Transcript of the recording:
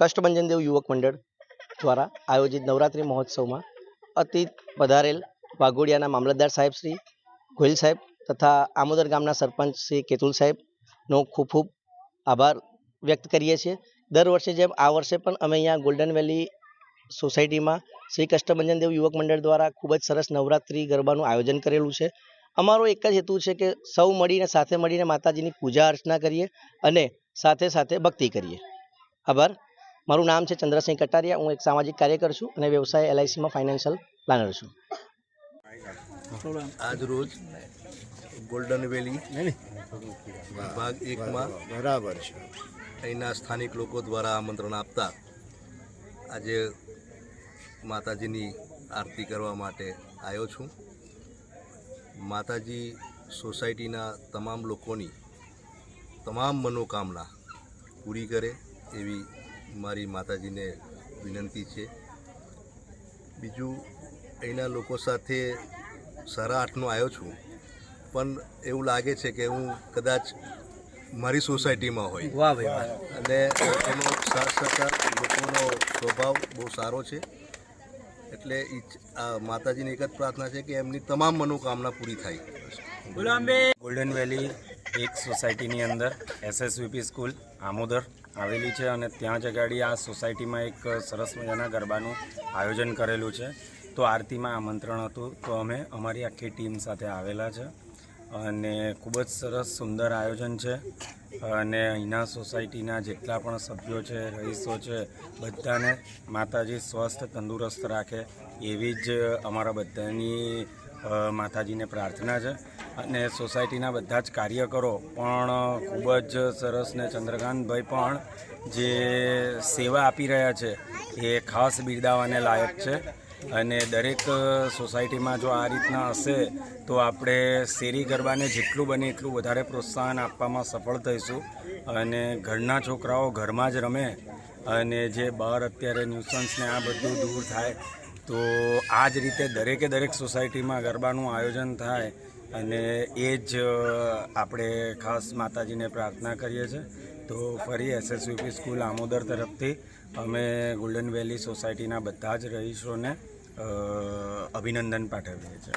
કષ્ટભંજન દેવ યુવક મંડળ દ્વારા આયોજિત નવરાત્રિ મહોત્સવમાં અતિ પધારેલ વાઘોડિયાના મામલતદાર સાહેબ શ્રી ગોહિલ સાહેબ તથા આમોદર ગામના સરપંચ શ્રી કેતુલ સાહેબનો ખૂબ ખૂબ આભાર વ્યક્ત કરીએ છીએ. દર વર્ષે જેમ આ વર્ષે પણ અમે અહીંયા ગોલ્ડન વેલી સોસાયટીમાં શ્રી કષ્ટભંજન દેવ યુવક મંડળ દ્વારા ખૂબ જ સરસ નવરાત્રિ ગરબાનું આયોજન કરેલું છે. અમારો એક જ હેતુ છે કે સૌ મળીને સાથે મળીને માતાજીની પૂજા અર્ચના કરીએ અને સાથે સાથે ભક્તિ કરીએ. આભાર. મારું નામ છે ચંદ્રસિંહ કટારિયા. હું એક સામાજિક કાર્યકર છું અને વ્યવસાય એલઆઈસીમાં ફાઇનાન્શિયલ પ્લાનર છું. આજ રોજ ગોલ્ડન વેલી ભાગ એકમાં બરાબર છે. અહીંના સ્થાનિક લોકો દ્વારા આમંત્રણ આપતા આજે માતાજીની આરતી કરવા માટે આવ્યો છું. માતાજી સોસાયટીના તમામ લોકોની તમામ મનોકામના પૂરી કરે એવી મારી માતાજીને વિનંતી છે. બીજું અહીંના લોકો સાથે સારા આઠનો આવ્યો છું. પણ એવું લાગે છે કે હું કદાચ મારી સોસાયટીમાં હોય. વાહ ભાઈ વાહ. અને એનો સાથ સરકાર લોકોનો સ્વભાવ બહુ સારો છે. એટલે માતાજીની એક જ પ્રાર્થના છે કે એમની તમામ મનોકામના પૂરી થાય. ગોલ્ડન વેલી એક સોસાયટીની અંદર એસએસવીપી સ્કૂલ આમોદર. આવેલી છે અને ત્યાં જ અગાડી આ સોસાયટીમાં એક સરસ મજાના ગરબાનું આયોજન કરેલું છે. તો આરતીમાં આમંત્રણ હતું. તો અમે અમારી આખી ટીમ સાથે આવેલા છે અને ખૂબ જ સરસ સુંદર આયોજન છે. અને અહીંના સોસાયટીના જેટલા પણ સભ્યો છે, રહીશો છે, બધાને માતાજી સ્વસ્થ, તંદુરસ્ત રાખે એવી જ અમારા બધાની માતાજીને પ્રાર્થના છે અને સોસાયટીના બધા જ કાર્યકરો પણ ખૂબ જ સરસ ને ચંદ્રકાંતભાઈ પણ જે સેવા આપી રહ્યા છે એ ખાસ બિરદાવાને લાયક છે. અને દરેક સોસાયટીમાં જો આ રીતના હશે તો આપણે શેરી ગરબાને જેટલું બને એટલું વધારે પ્રોત્સાહન આપવામાં સફળ થઈશું. અને ઘરના છોકરાઓ ઘરમાં જ રમે અને જે બહાર અત્યારે ન્યુસન્સ ને આ બધું દૂર થાય તો આ જ રીતે દરેકે દરેક સોસાયટીમાં ગરબાનું આયોજન થાય અને એ જ આપણે ખાસ માતાજીને પ્રાર્થના કરીએ છીએ. તો ફરી એસએસયુપી સ્કૂલ આમોદર તરફથી અમે ગોલ્ડન વેલી સોસાયટીના બધા જ રહીશોને અભિનંદન પાઠવીએ છીએ.